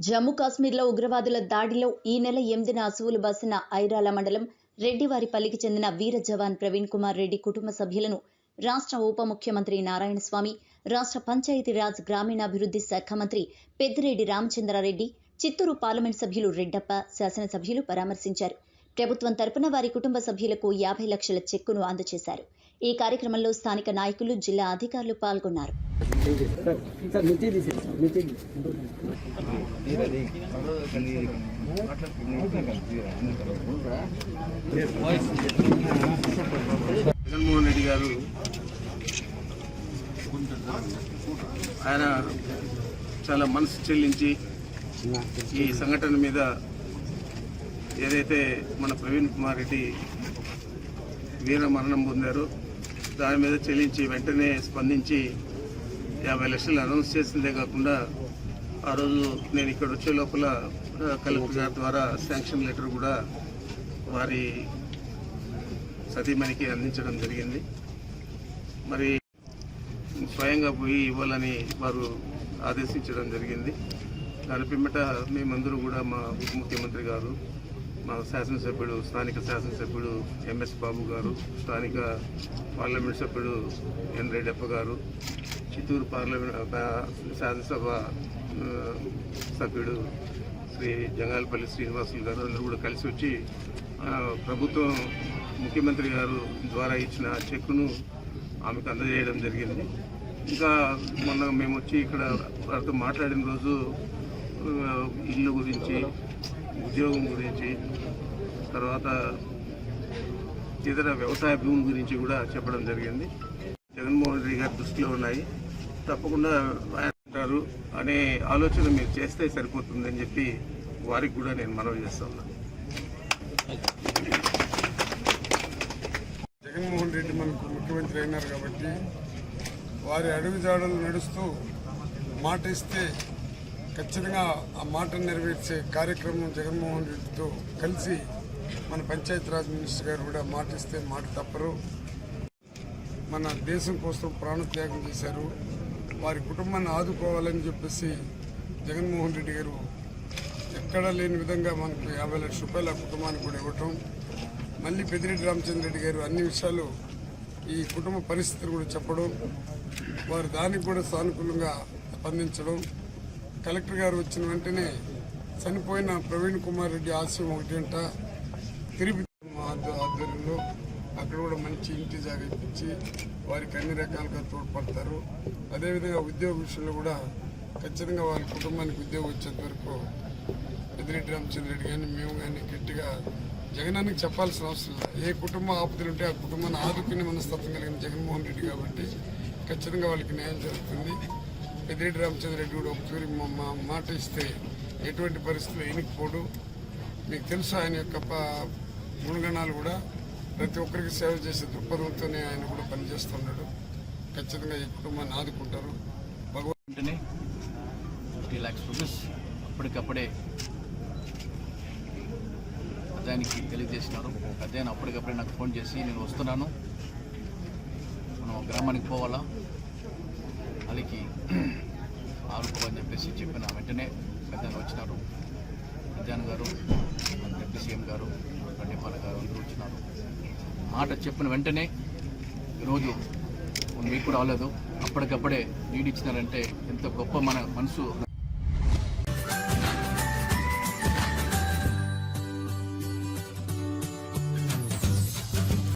జమ్మూ కాశ్మీర్లో ఉగ్రవాదుల దాడిలో ఈ నెల ఎనిమిదిన అసువులు బాసిన ఐరాల మండలం రెడ్డివారిపల్లికి చెందిన వీర జవాన్ ప్రవీణ్ కుమార్ రెడ్డి కుటుంబ సభ్యులను రాష్ట్ర ఉప ముఖ్యమంత్రి నారాయణస్వామి రాష్ట్ర పంచాయతీరాజ్ గ్రామీణాభివృద్ధి శాఖ మంత్రి పెద్దిరెడ్డి రామచంద్రారెడ్డి చిత్తూరు పార్లమెంట్ సభ్యులు రెడ్డప్ప శాసనసభ్యులు పరామర్శించారు. ప్రభుత్వం తరపున వారి కుటుంబ సభ్యులకు యాభై లక్షల చెక్కును అందజేశారు. ఈ కార్యక్రమంలో స్థానిక నాయకులు జిల్లా అధికారులు పాల్గొన్నారు. జగన్మోహన్ రెడ్డి గారు ఆయన చాలా మనసు చెల్లించి ఈ సంఘటన మీద ఏదైతే మన ప్రవీణ్ కుమార్ రెడ్డి వీర మరణం పొందారో దాని మీద చెల్లించి వెంటనే స్పందించి యాభై లక్షలు అనౌన్స్ చేసిందే కాకుండా ఆ రోజు నేను ఇక్కడ వచ్చే లోపల కలెక్టర్ గారి ద్వారా శాంక్షన్ లెటర్ కూడా వారి సతీమణికి అందించడం జరిగింది. మరి స్వయంగా పోయి ఇవ్వాలని వారు ఆదేశించడం జరిగింది. దాని పిమ్మట మేమందరూ కూడా మా ఉప ముఖ్యమంత్రి గారు మా శాసనసభ్యుడు స్థానిక శాసనసభ్యుడు ఎంఎస్ బాబు గారు స్థానిక పార్లమెంట్ సభ్యుడు ఎన్ రెడ్డప్ప గారు చిత్తూరు పార్లమెంట్ శాసనసభ సభ్యుడు శ్రీ జంగాలపల్లి శ్రీనివాసులు గారు అందరూ కూడా కలిసి వచ్చి ప్రభుత్వం ముఖ్యమంత్రి గారు ద్వారా ఇచ్చిన చెక్కును ఆమెకు అందజేయడం జరిగింది. ఇంకా మొన్న మేము వచ్చి ఇక్కడ వారితో మాట్లాడిన రోజు ఇల్లు గురించి ఉద్యోగం గురించి తర్వాత ఇతర వ్యవసాయ భూమి గురించి కూడా చెప్పడం జరిగింది. జగన్మోహన్ రెడ్డి గారి దృష్టిలో ఉన్నాయి. తప్పకుండా ఆయన అంటారు అనే ఆలోచన మీరు చేస్తే సరిపోతుందని చెప్పి వారికి కూడా నేను మనవి చేస్తున్నాను జగన్మోహన్ రెడ్డి మనకు ముఖ్యమంత్రి అయినారు కాబట్టి వారి అడుగుజాడలు నడుస్తూ మాట ఇస్తే ఖచ్చితంగా ఆ మాట నెరవేర్చే కార్యక్రమం జగన్మోహన్ రెడ్డితో కలిసి మన పంచాయతీరాజ్ మినిస్టర్ గారు కూడా మాట ఇస్తే మాట తప్పరు. మన దేశం కోసం ప్రాణత్యాగం చేశారు. వారి కుటుంబాన్ని ఆదుకోవాలని చెప్పేసి జగన్మోహన్ రెడ్డి గారు ఎక్కడా లేని విధంగా మనకు యాభై లక్షల రూపాయలు ఆ కుటుంబానికి కూడా ఇవ్వటం. మళ్ళీ పెద్దిరెడ్డి రామచంద్ర రెడ్డి గారు అన్ని విషయాలు ఈ కుటుంబ పరిస్థితులు కూడా చెప్పడం వారు దానికి కూడా సానుకూలంగా స్పందించడం కలెక్టర్ గారు వచ్చిన వెంటనే చనిపోయిన ప్రవీణ్ కుమార్ రెడ్డి ఆశయం ఒకటి అంట తిరుపతి ఆధ్వర్యంలో అక్కడ కూడా మంచి ఇంటి జాగా ఇప్పించి వారికి అన్ని రకాలుగా తోడ్పడతారు. అదేవిధంగా ఉద్యోగ విషయంలో కూడా ఖచ్చితంగా వారి కుటుంబానికి ఉద్యోగం వచ్చేంత వరకు పెద్దిరెడ్డి రామచంద్ర రెడ్డి కానీ మేము కానీ గట్టిగా జగనానికి చెప్పాల్సిన అవసరం ఏ కుటుంబ ఆపదలు ఉంటే ఆ కుటుంబాన్ని ఆదుకునే మనస్తత్వం కలిగిన జగన్మోహన్ రెడ్డి కాబట్టి ఖచ్చితంగా వాళ్ళకి న్యాయం జరుగుతుంది. పెద్దిరెడ్డి రామచంద్ర రెడ్డి కూడా ఒకసారి మా- మా మాట ఇస్తే ఎటువంటి పరిస్థితులు ఎనికిపోడు. మీకు తెలుసు ఆయన యొక్క గుణగణాలు కూడా. ప్రతి ఒక్కరికి సేవ చేసే దృక్పథంతోనే ఆయన కూడా పనిచేస్తున్నాడు ఖచ్చితంగా ఈ కుటుంబాన్ని ఆదుకుంటారు. భగవంతుని ఫిఫ్టీ ల్యాక్స్ రూపీస్ అప్పటికప్పుడే అదానికి తెలియజేసినారు. అదే అప్పటికప్పుడే నాకు ఫోన్ చేసి నేను వస్తున్నాను. మనం గ్రామానికి పోవాలా? వాళ్ళకి ఆడుకోవని చెప్పేసి చెప్పిన వెంటనే పెద్దలు వచ్చినారు. పెద్దాన్ గారు డిప్యూటీ సీఎం గారు గడ్డిపాల గారు అందరూ వచ్చినారు. మాట చెప్పిన వెంటనే ఈరోజు మీకు కూడా అవ్వలేదు అప్పటికప్పుడే నీడు ఇచ్చినారంటే ఎంత గొప్ప మన మనసు